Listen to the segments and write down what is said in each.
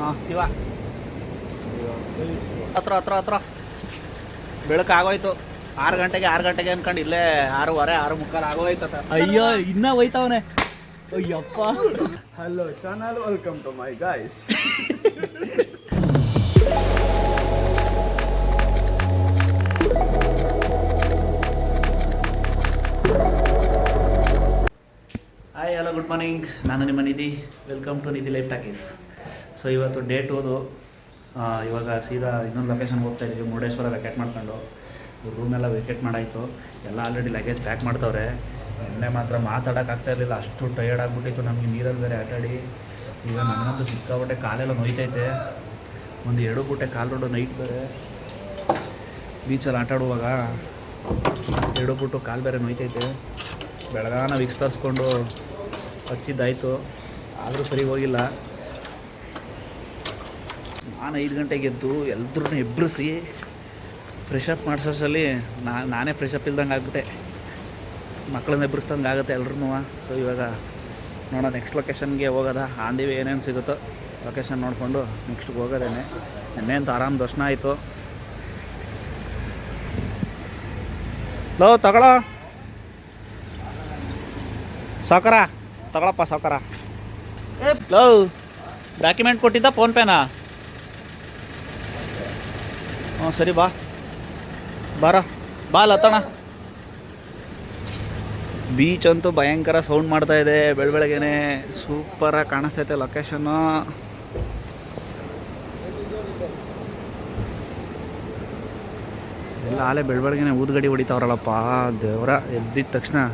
ಹಾಂ ಶಿವ. ಹತ್ರ ಹತ್ರ ಹತ್ರ ಬೆಳಕು ಆಗೋಯ್ತು ಆರು ಗಂಟೆಗೆ ಆರು ಗಂಟೆಗೆ ಅನ್ಕೊಂಡು ಇಲ್ಲೇ ಆರೂವರೆ ಆರು ಮುಕ್ಕಾಲು ಆಗೋಯ್ತತ. ಅಯ್ಯೋ ಇನ್ನ ಹೋಯ್ತವನೆ. Ayyappa. Hello channel welcome to my guys hi hello good morning ನಾನು ನಿಮ್ಮ Nidhi. Welcome to Nidhi life talkies so ಇವತ್ತು ಡೇಟ್ ಓದು. ಇವಾಗ ಸೀದಾ ಇನ್ನೊಂದು ಲೊಕೇಶನ್ಗೆ ಹೋಗ್ತಾ ಇದ್ದೀವಿ. ಮುರುಡೇಶ್ವರ ವೆಕೆಟ್ ಮಾಡ್ಕೊಂಡು. ರೂಮೆಲ್ಲ ವೆಕೆಟ್ ಮಾಡಾಯಿತು. ಎಲ್ಲ ಆಲ್ರೆಡಿ ಲಗೇಜ್ ಪ್ಯಾಕ್ ಮಾಡ್ತವ್ರೆ ನಿನ್ನೆ ಮಾತ್ರ ಮಾತಾಡೋಕ್ಕಾಗ್ತಾ ಇರಲಿಲ್ಲ. ಅಷ್ಟು ಟಯರ್ಡ್ ಆಗಿಬಿಟ್ಟಿತ್ತು ನಮಗೆ ನೀರಲ್ಲಿ ಬೇರೆ ಆಟಾಡಿ ಈಗ ನನ್ನಂತೂ ಸಿಕ್ಕಾಬಟ್ಟೆ ಕಾಲೆಲ್ಲ ನೋಯ್ತೈತೆ. ಒಂದು ಎರಡು ಗುಟ್ಟೆ ಕಾಲು ರೋಡು ನೈಟ್ ಬೇರೆ. ಬೀಚಲ್ಲಿ ಆಟಾಡುವಾಗ ಎರಡು ಬಿಟ್ಟು ಕಾಲು ಬೇರೆ ನೋಯ್ತೈತೆ. ಬೆಳಗಾನ ವಿಕ್ಸ್ ತರಿಸ್ಕೊಂಡು ಹಚ್ಚಿದ್ದಾಯಿತು. ಆದರೂ ಸರಿ ಹೋಗಿಲ್ಲ. ನಾನು ಐದು ಗಂಟೆಗೆ ಎದ್ದು ಎಲ್ಲರೂ ಎಬ್ಬರಿಸಿ ಫ್ರೆಶಪ್ ಮಾಡಿಸೋಷ್ಟರಲ್ಲಿ ನಾ, ನಾನೇ ಫ್ರೆಶಪ್ ಇಲ್ದಂಗೆ ಆಗ್ಬಿಟ್ಟೆ. ಮಕ್ಕಳನ್ನ ಎಬ್ಬರಿಸ್ದಂಗೆ ಆಗುತ್ತೆ ಎಲ್ರೂ ಸೊ ಇವಾಗ ನೋಡೋಣ ನೆಕ್ಸ್ಟ್ ಲೊಕೇಶನ್ಗೆ ಹೋಗೋದ? ಆನ್ ದಿ ವೇ ಏನೇನು ಸಿಗುತ್ತೋ ಲೊಕೇಶನ್ ನೋಡಿಕೊಂಡು ನೆಕ್ಸ್ಟ್ಗೆ ಹೋಗೋದೇನೆ ನೆನ್ನೆ ಅಂತ ಆರಾಮ್ ದರ್ಶನ ಆಯಿತು. ಲೋ ತಗೊಳ್ಳೋ ಸಾವ್ಕಾರ, ತಗೊಳಪ್ಪ ಸಾವ್ಕಾರ. ಲೋ ಡಾಕ್ಯುಮೆಂಟ್ ಕೊಟ್ಟಿದ್ದ ಫೋನ್ಪೇನಾ ಹ್ಞೂ, ಸರಿ, ಬಾ. ಬಾರ. ಬಾ, ಲತಣ. ಬೀಚ್ ಅಂತೂ ಭಯಂಕರ ಸೌಂಡ್ ಮಾಡ್ತಾ ಇದೆ ಬೆಳ ಬೆಳಗ್ಗೆನೆ ಸೂಪರಾಗಿ ಕಾಣಿಸ್ತೈತೆ ಲೊಕೇಶನ್ನು ಎಲ್ಲ ಆಲೆ ಬೆಳ ಊದ್ಗಡಿ ಹೊಡಿತಾವ್ರಲ್ಲಪ್ಪ. ದೇವರ, ಎದ್ದಿದ ತಕ್ಷಣ.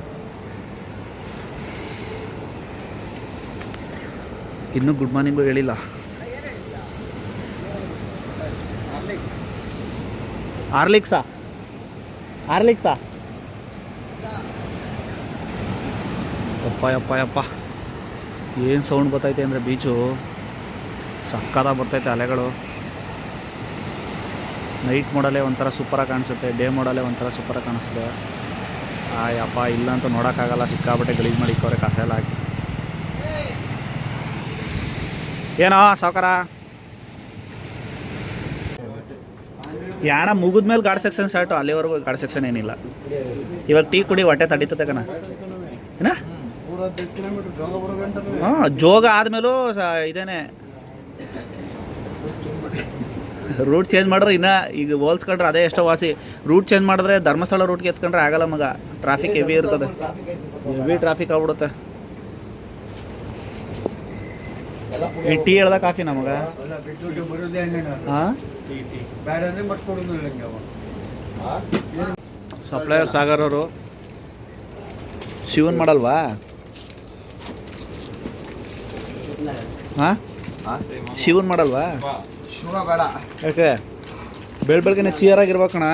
ಇನ್ನೂ ಗುಡ್ ಮಾರ್ನಿಂಗು ಹೇಳಿಲ್ಲ. ಆರ್ಲಿಕ್ಸಾ ಆರ್ಲಿಕ್ಸಾ ಯಪ್ಪ ಯಪ್ಪ ಯಪ್ಪ ಏನು ಸೌಂಡ್ ಬರ್ತೈತೆ ಅಂದರೆ ಬೀಚು? ಸಕ್ಕತ್ತಾಗಿ ಬರ್ತೈತೆ ಅಲೆಗಳು. ನೈಟ್ ಮಾಡಲೇ ಒಂಥರ ಸೂಪರಾಗಿ ಕಾಣಿಸುತ್ತೆ ಡೇ ಮಾಡಲೇ ಒಂಥರ ಸೂಪರಾಗಿ ಕಾಣಿಸುತ್ತೆ. ಆ ಯಪ್ಪ ಇಲ್ಲ ಅಂತ ನೋಡೋಕ್ಕಾಗಲ್ಲ ಸಿಕ್ಕಾಬಟ್ಟೆ ಗಲೀಜು ಮಾಡಿಕ್ಕವ್ರೆ ಕಸ ಎಲ್ಲ ಹಾಕಿ. ಏನೋ, ಸಾವ್ಕಾರ? ಯಾಣ ಮುಗಿದ್ಮೇಲೆ ಗಾಡ್ ಸೆಕ್ಷನ್ ಸ್ಟಾರ್ಟು ಅಲ್ಲಿವರೆಗೂ ಗಾಡ್ ಸೆಕ್ಷನ್ ಏನಿಲ್ಲ. ಇವಾಗ ಟೀ ಕುಡಿ ಹೊಟ್ಟೆ ತಡೀತದೆ ಕಣ. ಏನಾ? ಹಾಂ, ಜೋಗ ಆದಮೇಲೂ ಇದೇನೆ. ರೂಟ್ ಚೇಂಜ್ ಮಾಡಿದ್ರೆ ಇನ್ನ ಈಗ ಹೋಲ್ಸ್ಕೊಂಡ್ರೆ ಅದೇ ಎಷ್ಟೋ ವಾಸಿ. ರೂಟ್ ಚೇಂಜ್ ಮಾಡಿದ್ರೆ ಧರ್ಮಸ್ಥಳ ರೂಟ್ಗೆ ಎತ್ಕೊಂಡ್ರೆ ಆಗಲ್ಲ ಮಗ. ಟ್ರಾಫಿಕ್ ಹೆವಿ ಇರ್ತದೆ. ಹೆವಿ ಟ್ರಾಫಿಕ್ ಆಗ್ಬಿಡುತ್ತೆ. ಈ ಟೀ ಹೇಳ್ದ ಕಾಫಿ ನಮಗ? ಸಪ್ಲೈಯರ್ ಸಾಗರ್ ಅವರು. ಶಿವನ್ ಮಾಡಲ್ವಾ? ಹಾಂ ಶಿವನ್ ಮಾಡಲ್ವಾ? ಶಿವ ಬೇಡ. ಯಾಕೆ? ಬೆಳ ಬೆಳಗ್ಗೆನೆ ಚಿಯರ್ ಆಗಿರ್ಬೇಕಣ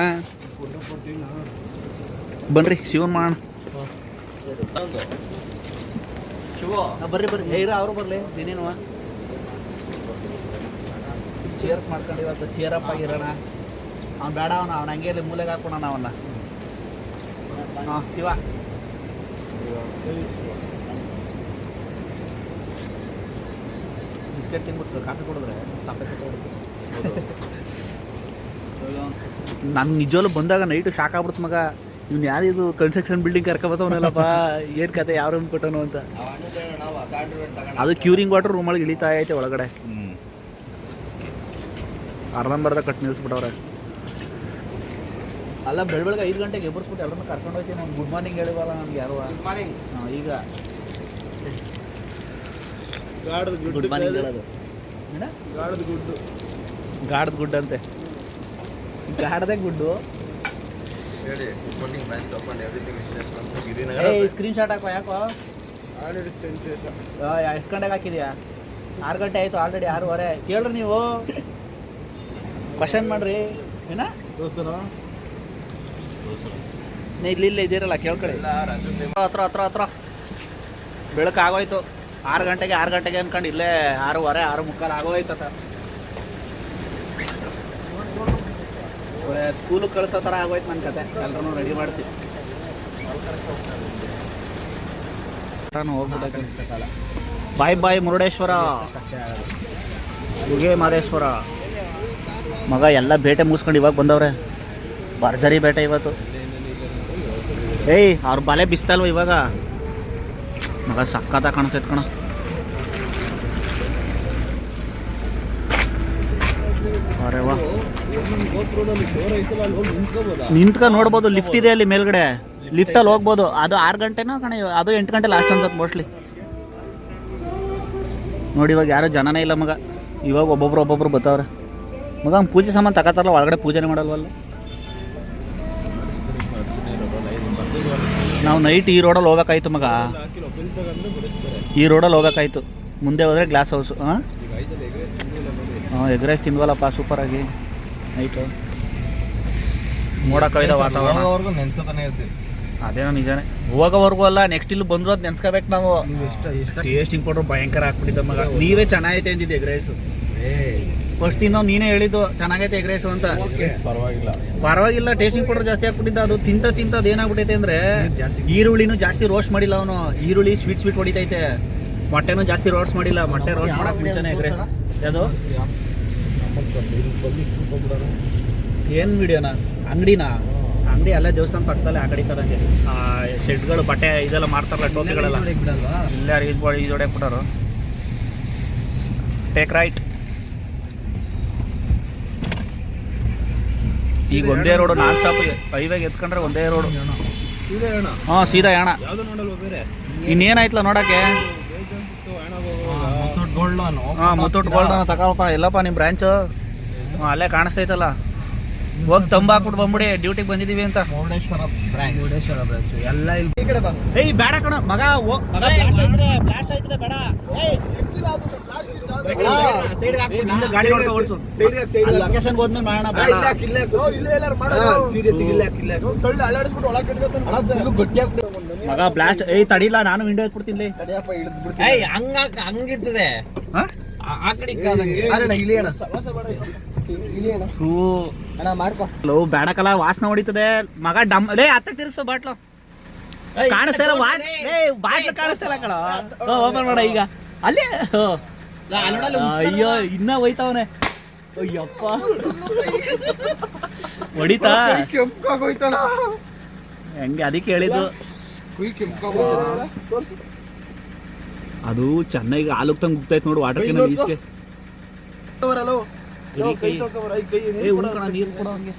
ಬನ್ರಿ ಶಿವನ್ ಮಾಡೋಣ. ಬರ್ರಿ ಬರ್ರಿ. ಏರ ಅವರು ಬರ್ಲಿ. ನೀನೇನು ಚೇರ್ಸ್ ಮಾಡ್ಕೊಂಡು ಇವತ್ತು ಚೇರ್ ಅಪ್ ಆಗಿರೋಣ. ಅವ್ನು ಬೇಡ ಅವನ ಅವ್ನ ಹಂಗೆ ಇಲ್ಲಿ ಮೂಲೆಗೆ ಹಾಕೋಣ ಅವನ್ನ ಹಾಂ ಶಿವ. ಬಿಸ್ಕೆಟ್ ತಿನ್ಬಿಟ್ಟು ಕಾಫಿ ಕುಡಿದ್ರೆ ಸಾಪೆ ನಾನು ನಿಜವಲ್ಲೂ ಬಂದಾಗ ನೈಟು ಶಾಕ್ ಆಗ್ಬಿಡ್ತು ಮಗ. ಇವ್ನು ಯಾರಿದು ಕನ್ಸ್ಟ್ರಕ್ಷನ್ ಬಿಲ್ಡಿಂಗ್ ಕರ್ಕೊಬತ್ತವನಲ್ಲಪ್ಪ ಏನು ಕತೆ ಯಾವ ರೂಮ್ ಕೊಟ್ಟನು ಅಂತ. ಅದು ಕ್ಯೂರಿಂಗ್ ವಾಟರ್ ರೂಮ್ ಒಳಗೆ ಇಳಿತಾ ಐತೆ ಒಳಗಡೆ ಅರ್ಧಂಬರ್ಧ ಕಟ್ ನಿಲ್ಲಿಸ್ಬಿಟ್ಟವ್ರೆ ಅಲ್ಲ ಬೆಳ ಬೆಳಗ್ಗೆ ಐದು ಗಂಟೆಗೆ ಎಬ್ಬರ್ಸ್ಬಿಟ್ಟು ಎಲ್ಲರನ್ನ ಕರ್ಕೊಂಡು ಹೋಗ್ತೀನಿ ನಾನು ಗುಡ್ ಮಾರ್ನಿಂಗ್ ಹೇಳಿವಲ್ಲ ನಮ್ಗೆ ಯಾರು? ಹಾಂ ಈಗ. ಗಾಡದ ಗುಡ್ ಮಾರ್ನಿಂಗ್ ಹೇಳೋದು. ಏನ? ಗಾಡದ ಗುಡ್ಡು. ಗಾಡದ ಗುಡ್ ಅಂತೆ. ಗಾಡದೆ ಗುಡ್ಡು. ಹೇಳಿ ಬ್ಯಾಂಕ್ ಎವ್ರಿಥಿಂಗ್ ಸ್ಕ್ರೀನ್ ಶಾಟ್ ಹಾಕೋ ಯಾಕೋ? ಆಲ್ರೆಡಿ ಎಷ್ಟು ಗಂಟೆಗೆ ಹಾಕಿದ್ಯಾ? ಆರು ಗಂಟೆ ಆಯಿತು ಆಲ್ರೆಡಿ ಆರೂವರೆ. ಕೇಳ್ರಿ ನೀವು. ಕ್ವಶನ್ ಮಾಡ್ರಿ. ಏನ? ದೋಸ್ತನ ಇಲ್ಲಿ ಇಲ್ಲೇ ಇದ್ದೀರಲ್ಲ ಕೇಳ್ಕೊಳ್ಳಿ. ಹತ್ರ ಹತ್ರ ಹತ್ರ. ಬೆಳಕು ಆಗೋಯ್ತು. ಆರು ಗಂಟೆಗೆ ಆರು ಗಂಟೆಗೆ ಅನ್ಕೊಂಡು ಇಲ್ಲೇ ಆರೂವರೆ ಆರು ಮುಕ್ಕಾಲು ಆಗೋಯ್ತತ ಸ್ಕೂಲಿಗೆ ಕಳ್ಸೋ ಥರ ಆಗೋಯ್ತು ನನ್ನ ಕತೆ. ಎಲ್ಲರೂ ರೆಡಿ ಮಾಡಿಸಿ. ಬಾಯ್ ಬಾಯ್ ಮುರುಡೇಶ್ವರ. ಮುಗೆ ಮಾದೇಶ್ವರ. ಮಗ ಎಲ್ಲ ಬೇಟೆ ಮುಗಿಸ್ಕೊಂಡು ಇವಾಗ ಬಂದವ್ರೆ. ಭರ್ಜರಿ ಬೇಟೆ ಇವತ್ತು. ಏಯ್, ಅವ್ರ ಬಲೆ ಬಿಸ್ತಲ್ವ ಇವಾಗ? ಮಗ ಸಕ್ಕತ್ತ ಕಾಣಿಸ್ತೈತೆ ಕಣ. ನಿಂತ್ಕ ನೋಡ್ಬೋದು ಲಿಫ್ಟ್ ಇದೆ ಅಲ್ಲಿ ಮೇಲ್ಗಡೆ. ಲಿಫ್ಟಲ್ಲಿ ಹೋಗ್ಬೋದು. ಅದು ಆರು ಗಂಟೆನೋ ಕಣ, ಅದು ಎಂಟು ಗಂಟೆ ಲಾಸ್ಟ್ ಅನ್ಸತ್ತೆ ಮೋಸ್ಟ್ಲಿ ನೋಡಿ ಇವಾಗ ಯಾರು ಜನನೇ ಇಲ್ಲ ಮಗ. ಇವಾಗ ಒಬ್ಬೊಬ್ರು ಒಬ್ಬೊಬ್ರು ಬರ್ತಾವ್ರೆ. ಮಗ ಅವ್ನ್ ಪೂಜೆ ಸಾಮಾನು ತಗೋತಾರಲ್ಲ ಒಳಗಡೆ ಪೂಜೆ ಮಾಡಲ್ವಲ್ಲ? ನಾವು ನೈಟ್ ಈ ರೋಡಲ್ಲಿ ಹೋಗ್ಬೇಕಾಯ್ತು ಮಗ. ಈ ರೋಡಲ್ಲಿ ಹೋಗ್ಬೇಕಾಯ್ತು. ಮುಂದೆ ಹೋದ್ರೆ ಗ್ಲಾಸ್ ಹೌಸ್ ಹಾಂ ಹಾಂ ಎಗ್ ರೈಸ್ ತಿಂದ್ವಲ್ಲಪ್ಪ ಸೂಪರಾಗಿ ನೈಟು ನೋಡೋಕ್ಕಾಯ್ದ ವಾತಾವರಣ. ಅದೇನೋ ನಿಜಾನೆ. ಹೋಗೋವರೆಗೂ ಅಲ್ಲ ನೆಕ್ಸ್ಟ್ ಇಲ್ಲಿ ಬಂದ್ರು ಅದು ನೆನ್ಸ್ಕೋಬೇಕು ನಾವು. ಟೇಸ್ಟಿಂಗ್ ಕೊಟ್ಟರು ಭಯಂಕರ ಹಾಕ್ಬಿಟ್ಟಿದ್ದ ಮಗ. ನೀವೇ ಚೆನ್ನಾಗೈತೆ ಅಂದಿದ್ದೆ ಎಗ್ ರೈಸು ಫಸ್ಟ್ ನಾವು ನೀನೇ ಹೇಳಿದ್ದು ಚೆನ್ನಾಗೈತೆ ಎಗ್ ರೈಸು ಅಂತ. ಪರವಾಗಿಲ್ಲ. ಪರವಾಗಿಲ್ಲ ಟೇಸ್ಟಿಂಗ್ ಪೌಡರ್ ಜಾಸ್ತಿ ಹಾಕ್ಬಿಟ್ಟಿದ್ದ ಅದು ತಿಂತ ತಿಂತ ಅದೇನಾಗ್ಬಿಟ್ಟೈತೆ ಅಂದ್ರೆ ಈರುಳ್ಳಿನೂ ಜಾಸ್ತಿ ರೋಸ್ಟ್ ಮಾಡಿಲ್ಲ ಅವನು. ಈರುಳ್ಳಿ ಸ್ವೀಟ್ ಸ್ವೀಟ್ ಹೊಡಿತೈತೆ. ಮೊಟ್ಟೆನೂ ಜಾಸ್ತಿ ರೋಸ್ಟ್ ಮಾಡಿಲ್ಲ. ಮೊಟ್ಟೆ ರೋಸ್ಟ್ ಮಾಡಕ್ ಮುಂಚೆನೆ ಎಗ್ ರೈಸ್. ಯಾವುದು? ಏನು ವಿಡಿಯೋನ? ಅಂಗಡಿನಾ? ಅಂಗಡಿ ಅಲ್ಲೇ ದೇವಸ್ಥಾನ ಪಕ್ಕದಲ್ಲೇ ಆ ಕಡೆ ಕದಂಗೆ ಆ ಶೆಡ್ಗಳು ಬಟ್ಟೆ ಇದೆಲ್ಲ ಮಾರ್ತಾರಲ್ಲ ಟೋಪಿಗಳೆಲ್ಲ. ಇಲ್ಲೇ ಇದು ಇದು ಹೊಡ್ಯಾಕ್ಬಿಟ್ಟಾರು ಟೇಕ್ ರೈಟ್ ಈಗ ಒಂದೇ ರೋಡು ನಾನ್ ಸ್ಟಾಪ್ ಹೈವೇಗೆ ಎತ್ಕೊಂಡ್ರೆ ಒಂದೇ ರೋಡು ಹಾ ಸೀದಾ ಯಾಣ. ಇನ್ನೇನಾಯ್ತಲ್ಲ ನೋಡಕ್ಕೆ? ಹಾಂ ಮುತ್ತೂಟ್ ಗೋಲ್ಡ್ ತಗೋಪ್ಪ. ಎಲ್ಲಪ್ಪ ನಿಮ್ಮ ಬ್ರ್ಯಾಂಚು ಅಲ್ಲೇ ಕಾಣಿಸ್ತೈತಲ್ಲ. ಹೋಗಿ ತಂಬಾಕ್ಬಿಟ್ಟು ಬಂದ್ಬಿಡಿ ಡ್ಯೂಟಿಗೆ ಬಂದಿದ್ದೀವಿ ಅಂತ. ಮುರುಡೇಶ್ವರ ಬ್ರಾಂಚ್ ಮುರುಡೇಶ್ವರ ಬ್ರಾಂಚ್ ಎಲ್ಲ ಇಲ್ಲಿ ಬೇಡ ಕಣ. ಮಗ ಮಗ ಬ್ಲಾಸ್ಟ್ ಆಯ್ತದೆ ಬೇಡ. ಮಗ ಬ್ಲಾಸ್ಟ್ ಏ ತಡಿಲ್ಲ ನಾನು ವಿಂಡೋ ಎತ್ಬಿಡ್ತೀನಿ ಏಯ್ ಹಂಗ ಹಂಗಿರ್ತದೆ. ಆ ಕಡೆ ಕಾದಂಗೆ ಥೂ ಲೋ ಬೇಡಕಲ್ಲ ವಾಸನೆ ಹೊಡಿತದೆ. ಮಗ ಡಮ್ ಲೇ ಅತ್ತ ತಿರ್ಸು ಬಾಟ್ಲು. ಕಾಣಿಸ್ತಾ ಇಲ್ಲ ಬಾಟ್ಲು ಕಾಣಿಸ್ತಾ ಇಲ್ಲ ಕಣ. ಓಪನ್ ಮಾಡ ಈಗ. ಅಲ್ಲೇ. ಅಯ್ಯೋ ಇನ್ನ ಹೋಯ್ತಾವನೆ. ಅಯ್ಯಪ್ಪ. ಹೊಡಿತಾ? ಹೆಂಗೆ ಅದಕ್ಕೆ ಹೇಳಿದ್ದು? ಅದು ಚೆನ್ನಾಗಿ ಹಾಲು ತಂಗ್ ಗುಪ್ತೈತೆ ನೋಡು ವಾಟರ್ ಕೆನ ಈಚೆಗೆ ನೀರು ಕೊಡೋ ಹಂಗೆ.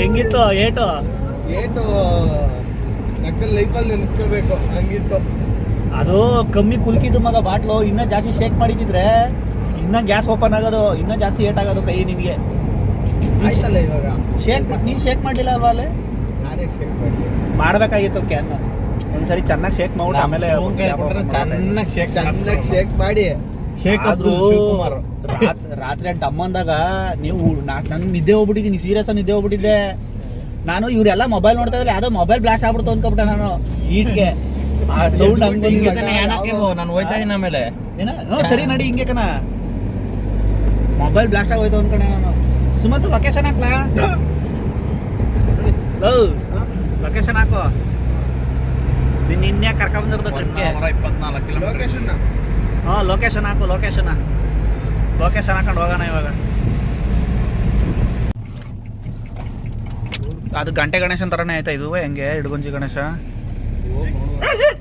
ಹೆಂಗಿತ್ತು ಏಟು? ಏಟು ಲೈಫಲ್ಲಿ ನೆನೆಸ್ಕೋಬೇಕು ಹಂಗಿತ್ತು. ಅದು ಕಮ್ಮಿ ಕುಲ್ಕಿದ್ದು ಮಗ ಬಾಟ್ಲು ಇನ್ನ ಜಾಸ್ತಿ ಶೇಕ್ ಮಾಡಿದ್ರೆ ಇನ್ನ ಗ್ಯಾಸ್ ಓಪನ್ ಆಗೋದು ಇನ್ನ ಜಾಸ್ತಿ ಏಟ್ ಆಗೋದು ಕೈ ನಿನಗೆ ಆಯ್ತಲ್ಲ ಇವಾಗ. ಶೇಕ್ ನೀನು ಶೇಕ್ ಮಾಡಲಿಲ್ಲ ಅಲ್ವಾ ಅಲ್ಲಿ? ನಾನೇ ಶೇಕ್ ಮಾಡಿದ್ದೆ ಮಾಡಬೇಕಾಗಿತ್ತು ಕ್ಯಾನ್ ಒಂದ್ಸರಿ ಚೆನ್ನಾಗಿ ಶೇಕ್ ಮಾಡಿ ಆಮೇಲೆ ಚೆನ್ನಾಗಿ ಶೇಕ್ ಚೆನ್ನಾಗಿ ಶೇಕ್ ಮಾಡಿ. ಶೇಕ್ ಅದು ರಾತ್ರಿ ಡಮ್ ಅಂದಾಗ ನೀವು ನನ್ ನಿದ್ದೆ ಹೋಗ್ಬಿಟ್ಟಿದ್ದೀನಿ ಸೀರಿಯಸ್ ನಿದ್ದೆ ಹೋಗ್ಬಿಟ್ಟಿದ್ದೆ. ನಾನು ಇವರೆಲ್ಲ ಮೊಬೈಲ್ ನೋಡ್ತಾ ಇದ್ರೆ ಯಾವ್ದೋ ಮೊಬೈಲ್ ಬ್ಲಾಸ್ಟ್ ಆಗ್ಬಿಡ್ತು ಅನ್ಕೊಬಿಟ್ಟೆ ನಾನು. ಈಟ್ಗೆ. ಆ ಸೌಂಡ್ ನಾನು ಹೋಯ್ತಾ ಇದ್ದೀನಿ ಆಮೇಲೆ. ಏನ? ಸರಿ ನಡಿ ಹಿಂಗೆ ಕಣ. ಮೊಬೈಲ್ ಬ್ಲಾಸ್ಟ್ ಆಗೋಯ್ತು ಅನ್ಕೊಂಡೆ ನಾನು. ಸುಮಂತ್ ಲೊಕೇಶನ್ ಹಾಕ್ಲಾ? ಲೊಕೇಶನ್ ಹಾಕು. ನಿನ್ನ ಕರ್ಕೊಂಡ್ ಕರ್ಕೊಂಬಂದಿರೋದು ಟ್ರಿಪ್ಗೆ ಇಪ್ಪತ್ನಾಲ್ಕು ಲೊಕೇಶನ್ ಹಾಂ ಲೊಕೇಶನ್ ಹಾಕು ಲೊಕೇಶನ್ ಲೊಕೇಶನ್ ಹಾಕೊಂಡು ಹೋಗೋಣ ಇವಾಗ. ಅದು ಗಂಟೆ ಗಣೇಶನ್ ಥರನೇ ಆಯ್ತಾ ಇದು ಹೆಂಗೆ ಇಡಗುಂಜಿ ಗಣೇಶ?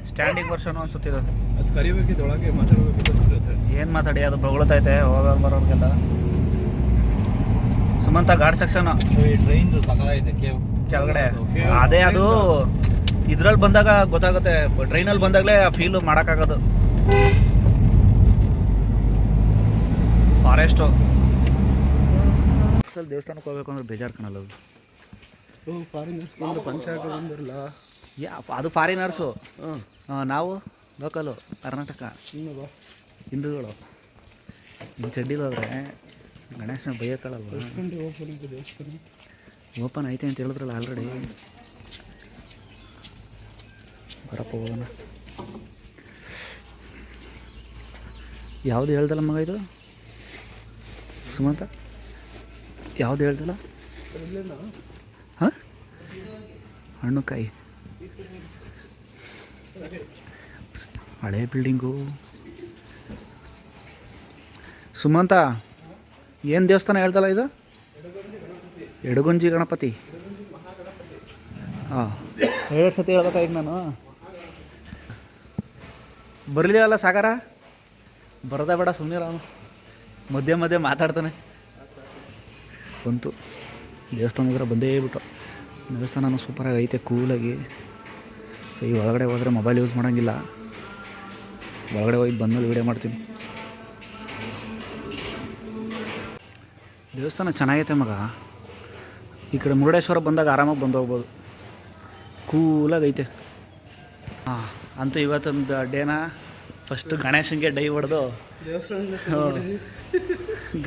ಸ್ಟ್ಯಾಂಡಿಂಗ್ ವರ್ಷನ್ ಅನ್ಸುತ್ತಿದ್ದು ಅದು ಒಳಗೆ ಮಾತಾಡಬೇಕಿತ್ತು ಏನು ಮಾತಾಡಿ ಅದು ಬೊಗಳ್ತೈತೆ ಹೋಗೋರು ಬರೋರ್ಗೆಲ್ಲ. ಸುಮಂತ ಘಾಟ್ ಸೆಕ್ಷನ್. ಟ್ರೈನ್ ತಗೊಳೈತೆ ಕೇವ್ ಕೆಳಗಡೆ. ಅದೇ ಅದು ಇದ್ರಲ್ಲಿ ಬಂದಾಗ ಗೊತ್ತಾಗುತ್ತೆ ಟ್ರೈನಲ್ಲಿ ಬಂದಾಗಲೇ ಆ ಫೀಲು ಮಾಡೋಕ್ಕಾಗೋದು. ಫಾರೆಸ್ಟು ಅಸಲ್ ದೇವಸ್ಥಾನಕ್ಕೆ ಹೋಗ್ಬೇಕು ಅಂದ್ರೆ ಬೇಜಾರು ಕಾಣಲ್ಲ ಫಾರಿನರ್ಸ್ ಬಂದು ಪಂಚಾಯತ್ ಬಂದಿರಲ್ಲ. ಯಾ ಅದು ಫಾರಿನರ್ಸು ನಾವು ಲೋಕಲು ಕರ್ನಾಟಕ. ಹಿಂದೂಗಳು. ನಿಮ್ಮ ಚಡ್ಡಿಲಿ ಹೋದ್ರೆ ಗಣೇಶನ ಬೈಯಕ್ಕಳಲ್ವ ಓಪನ್ ಐತೆ ಅಂತ ಹೇಳಿದ್ರಲ್ಲ ಆಲ್ರೆಡಿ ಬರಪ್ಪ ಹೋಗೋಣ. ಯಾವುದು ಹೇಳ್ದಲ್ಲ ಮಗ ಇದು? ಸುಮಂತ? ಯಾವುದು ಹೇಳ್ದಲ್ಲ? ಹಾಂ ಹಣ್ಣು ಕಾಯಿ ಹಳೆ ಬಿಲ್ಡಿಂಗು ಸುಮಂತ ಏನು ದೇವಸ್ಥಾನ ಹೇಳ್ತಲ್ಲ ಇದು? ಎಡಗುಂಜಿ ಗಣಪತಿ. ಹಾಂ. ಎರಡು ಸತಿ ಹೇಳ್ಬೇಕಾ ಈಗ ನಾನು. ಬರಲಿಲ್ಲ ಸಾಗರ? ಬರೋದೇ ಬೇಡ ಸುಮ್ಮನೆ ಅವನು. ಮಧ್ಯೆ ಮಧ್ಯೆ ಮಾತಾಡ್ತಾನೆ. ಬಂತು. ದೇವಸ್ಥಾನ ಹತ್ರ ಬಂದೇ ಬಿಟ್ಟು ದೇವಸ್ಥಾನನೂ ಸೂಪರಾಗಿ ಐತೆ ಕೂಲಾಗಿ. ಸೊ ಈ ಒಳಗಡೆ ಹೋದರೆ ಮೊಬೈಲ್ ಯೂಸ್ ಮಾಡೋಂಗಿಲ್ಲ. ಒಳಗಡೆ ಹೋಗಿ ಬಂದಮೇಲೆ ವೀಡಿಯೋ ಮಾಡ್ತೀನಿ. ದೇವಸ್ಥಾನ ಚೆನ್ನಾಗೈತೆ ಮಗ. ಈ ಕಡೆ ಮುರುಡೇಶ್ವರ ಬಂದಾಗ ಆರಾಮಾಗಿ ಬಂದು ಹೋಗ್ಬೋದು. ಕೂಲಾಗೈತೆ. ಐತೆ ಹಾಂ ಅಂತೂ ಇವತ್ತೊಂದು ಡೇನ ಫಸ್ಟು ಗಣೇಶನಿಗೆ ಡೈ ಹೊಡೆದು.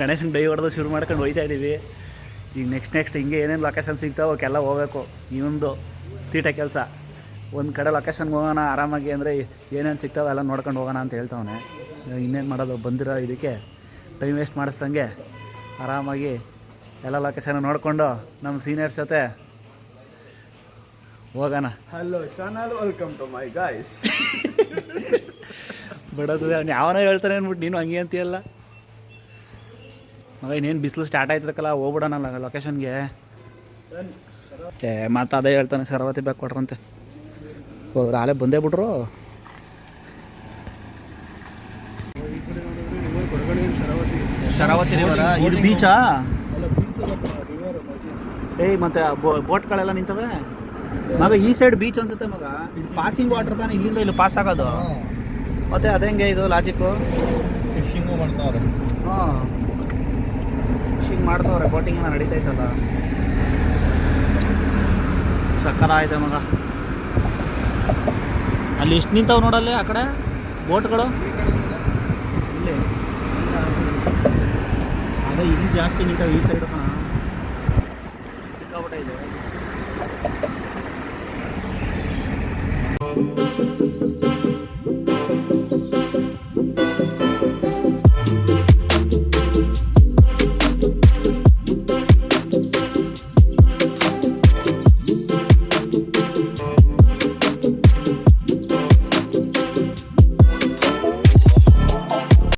ಗಣೇಶನ ಡೈ ಹೊಡೆದು ಶುರು ಮಾಡ್ಕೊಂಡು ಹೋಯ್ತಾ ಇದ್ದೀವಿ ಈಗ ನೆಕ್ಸ್ಟ್ ನೆಕ್ಸ್ಟ್ ಹಿಂಗೆ ಏನೇನು ಲೊಕೇಶನ್ ಸಿಗ್ತಾವೆ ಅವಕ್ಕೆಲ್ಲ ಹೋಗ್ಬೇಕು. ಇನ್ನೊಂದು ತೀಟ ಕೆಲಸ. ಒಂದು ಕಡೆ ಲೊಕೇಶನ್ಗೆ ಹೋಗೋಣ ಆರಾಮಾಗಿ ಅಂದರೆ ಏನೇನು ಸಿಗ್ತಾವೆ ಎಲ್ಲ ನೋಡ್ಕೊಂಡು ಹೋಗೋಣ ಅಂತ ಹೇಳ್ತಾವನೆ. ಇನ್ನೇನು ಮಾಡೋದು ಬಂದಿರೋ ಇದಕ್ಕೆ ಟೈಮ್ ವೇಸ್ಟ್ ಮಾಡಿಸ್ದಂಗೆ ಆರಾಮಾಗಿ ಎಲ್ಲ ಲೊಕೇಶನ್ ನೋಡಿಕೊಂಡು ನಮ್ಮ ಸೀನಿಯರ್ಸ್ ಜೊತೆ ಹೋಗೋಣ. Hello channel welcome to my guys ಬಿಡೋದು ಅವ್ನು ಯಾವನೋ ಹೇಳ್ತಾನೆ ಅಂದ್ಬಿಟ್ಟು ನೀನು ಹಂಗೆ ಅಂತೀಯಲ್ಲ? ಮಗ ಇನ್ನೇನು ಬಿಸಿಲು ಸ್ಟಾರ್ಟ್ ಆಯ್ತದಕ್ಕಲ್ಲ ಹೋಗ್ಬಿಡೋಣ ಲೊಕೇಶನ್ಗೆ ಏ ಮತ್ತೆ ಅದೇ ಹೇಳ್ತಾನೆ ಸರವತಿ ಬ್ಯಾಗ್ ಕೊಟ್ರಂತೆ. ಹೋದ್ರೆ ಆಲೇ ಬಂದೇ ಬಿಟ್ರು? ಶರಾವತಿ ರಿವರ ಇದು ಬೀಚಾ ಏಯ್ ಮತ್ತೆ ಬೋಟ್ಗಳೆಲ್ಲ ನಿಂತವೆ? ಮಗ ಈ ಸೈಡ್ ಬೀಚ್ ಅನ್ಸುತ್ತೆ ಮಗ. ಇದು ಪಾಸಿಂಗ್ ವಾಟರ್ ತಾನೆ ಇಲ್ಲಿಂದ ಇಲ್ಲಿ ಪಾಸ್ ಆಗೋದು. ಮತ್ತೆ ಹೆಂಗೆ ಇದು ಲಾಜಿಕ್ಕು ಫಿಶಿಂಗು ಮಾಡ್ತಾವ್ರೆ ಹಾಂ. ಫಿಶಿಂಗ್ ಮಾಡ್ತಾವ್ರೆ ಬೋಟಿಂಗ್ ಎಲ್ಲ ನಡೀತೈತಲ್ಲ ಸಕ್ಕರ ಆಯ್ತು ಮಗ. ಅಲ್ಲಿ ಎಷ್ಟು ನಿಂತಾವ್ ನೋಡಲ್ಲಿ ಆ ಕಡೆ? ಬೋಟ್ಗಳು? ಇಲ್ಲಿ. ಅದೇ ಇಲ್ಲಿ ಜಾಸ್ತಿ ನಿಂತಾವೆ ಈ ಸೈಡ್ ಸಿಕ್ಕಾಬಿಟ್ಟೆ ಇದೆ.